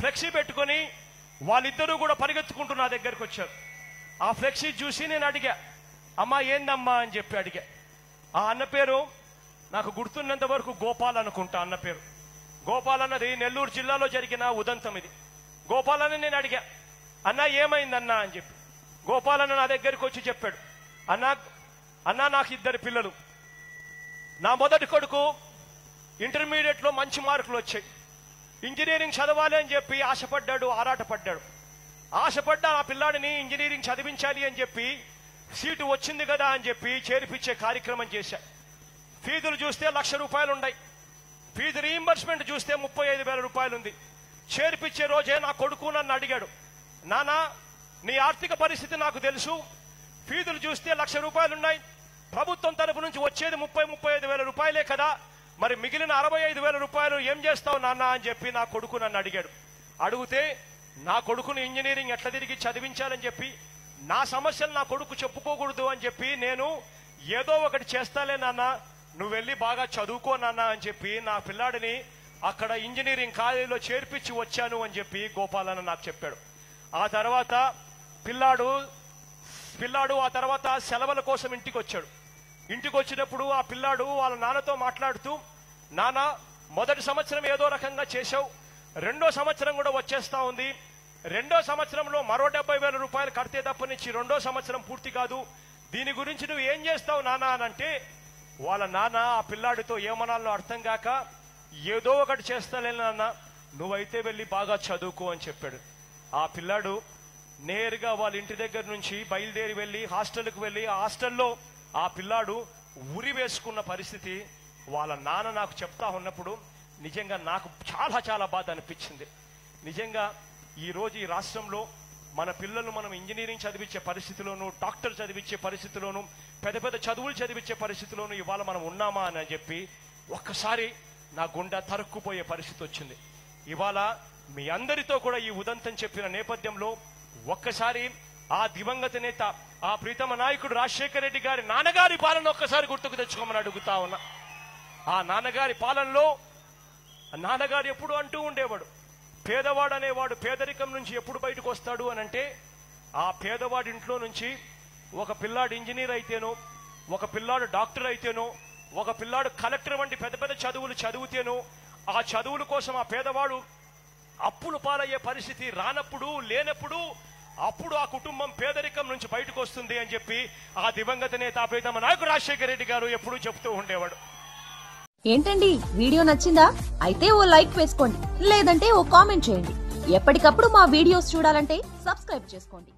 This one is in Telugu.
ఫ్లెక్సీ పెట్టుకొని వాళ్ళిద్దరూ కూడా పరిగెత్తుకుంటూ నా దగ్గరకు వచ్చారు. ఆ ఫ్లెక్సీ చూసి నేను అడిగా అమ్మా ఏందమ్మా? అని చెప్పి అడిగా. ఆ అన్న పేరు నాకు గుర్తున్నంత వరకు గోపాల్ అనుకుంటా అన్న పేరు. గోపాల్ అన్నది నెల్లూరు జిల్లాలో జరిగిన ఉదంతం ఇది. గోపాల్ నేను అడిగా అన్న ఏమైందన్నా? అని చెప్పి. గోపాల్ అన్న నా దగ్గరికి వచ్చి చెప్పాడు అన్న అన్నా నాకు ఇద్దరు పిల్లలు. నా మొదటి కొడుకు ఇంటర్మీడియట్లో మంచి మార్కులు వచ్చాయి. ఇంజనీరింగ్ చదవాలి అని చెప్పి ఆశపడ్డాడు ఆరాటపడ్డాడు. ఆశపడ్డ ఆ పిల్లాడిని ఇంజనీరింగ్ చదివించాలి అని చెప్పి సీటు వచ్చింది కదా అని చెప్పి చేర్పించే కార్యక్రమం చేశా. ఫీజులు చూస్తే లక్ష రూపాయలు ఉన్నాయి. ఫీజు రీయింబర్స్మెంట్ చూస్తే ముప్పై ఐదు వేల రూపాయలు ఉంది. చేర్పించే రోజే నా కొడుకు నన్ను అడిగాడు. నానా నీ ఆర్థిక పరిస్థితి నాకు తెలుసు. ఫీజులు చూస్తే లక్ష రూపాయలు ఉన్నాయి. ప్రభుత్వం తరపు నుంచి వచ్చేది ముప్పై ముప్పై ఐదు వేల రూపాయలే కదా. మరి మిగిలిన అరవై ఐదు వేల రూపాయలు ఏం చేస్తావు నాన్న అని చెప్పి నా కొడుకు నన్ను అడిగాడు. అడిగితే నా కొడుకును ఇంజనీరింగ్ ఎట్లా తిరిగి చదివించాలని చెప్పి నా సమస్యలు నా కొడుకు చెప్పుకోకూడదు అని చెప్పి నేను ఏదో ఒకటి చేస్తాలే నాన్న నువ్వు వెళ్ళి బాగా చదువుకో నాన్న అని చెప్పి నా పిల్లాడిని అక్కడ ఇంజనీరింగ్ కాలేజీలో చేర్పించి వచ్చాను అని చెప్పి గోపాలన్న నాకు చెప్పాడు. ఆ తర్వాత పిల్లాడు పిల్లాడు ఆ తర్వాత సెలవుల కోసం ఇంటికి వచ్చాడు. ఇంటికి వచ్చినప్పుడు ఆ పిల్లాడు వాళ్ళ నాన్నతో మాట్లాడుతూ నాన్న మొదటి సంవత్సరం ఏదో రకంగా చేశావు. రెండో సంవత్సరం కూడా వచ్చేస్తా ఉంది. రెండో సంవత్సరంలో మరో డెబ్బై వేల రూపాయలు కడితే తప్ప నుంచి రెండో సంవత్సరం పూర్తి కాదు. దీని గురించి నువ్వు ఏం చేస్తావు నాన్న? అని అంటే వాళ్ళ నాన్న ఆ పిల్లాడితో ఏమనాలో అర్థం కాక ఏదో ఒకటి చేస్తాలే నాన్న. నువ్వైతే వెళ్ళి బాగా చదువుకో అని చెప్పాడు. ఆ పిల్లాడు నేరుగా వాళ్ళ ఇంటి దగ్గర నుంచి బయలుదేరి వెళ్ళి హాస్టల్కి వెళ్ళి ఆ హాస్టల్లో ఆ పిల్లాడు ఉరి వేసుకున్న పరిస్థితి వాళ్ళ నాన్న నాకు చెప్తా ఉన్నప్పుడు నిజంగా నాకు చాలా చాలా బాధ అనిపించింది. నిజంగా ఈరోజు ఈ రాష్ట్రంలో మన పిల్లలు మనం ఇంజనీరింగ్ చదివించే పరిస్థితిలోను డాక్టర్ చదివించే పరిస్థితిలోను పెద్ద పెద్ద చదువులు చదివించే పరిస్థితిలోను ఇవాళ మనం ఉన్నామా అని చెప్పి ఒక్కసారి నా గుండె తరుక్కుపోయే పరిస్థితి వచ్చింది. ఇవాళ మీ అందరితో కూడా ఈ ఉదంతం చెప్పిన నేపథ్యంలో ఒక్కసారి ఆ దివంగత నేత ఆ ప్రీతమ నాయకుడు రాజశేఖర రెడ్డి గారి నాన్నగారి పాలన ఒక్కసారి గుర్తుకు తెచ్చుకోమని అడుగుతా ఉన్నా. ఆ నాన్నగారి పాలనలో నాన్నగారు ఎప్పుడు అంటూ ఉండేవాడు పేదవాడు అనేవాడు పేదరికం నుంచి ఎప్పుడు బయటకు వస్తాడు అని అంటే ఆ పేదవాడి ఇంట్లో నుంచి ఒక పిల్లాడు ఇంజనీర్ అయితేనో ఒక పిల్లాడు డాక్టర్ అయితేనో ఒక పిల్లాడు కలెక్టర్ వంటి పెద్ద పెద్ద చదువులు చదివితేనో ఆ చదువుల కోసం ఆ పేదవాడు అప్పులు పాలయ్యే పరిస్థితి రానప్పుడు లేనప్పుడు అప్పుడు ఆ కుటుంబం పేదరికం నుంచి బయటకు వస్తుంది అని చెప్పి ఆ దివంగత నేత ఆ ప్రీతమ రాజశేఖర రెడ్డి గారు ఎప్పుడూ చెప్తూ ఉండేవాడు. ఏంటండి వీడియో నచ్చిందా? అయితే ఓ లైక్ వేసుకోండి లేదంటే ఓ కామెంట్ చేయండి. ఎప్పటికప్పుడు మా వీడియోస్ చూడాలంటే సబ్స్క్రైబ్ చేసుకోండి.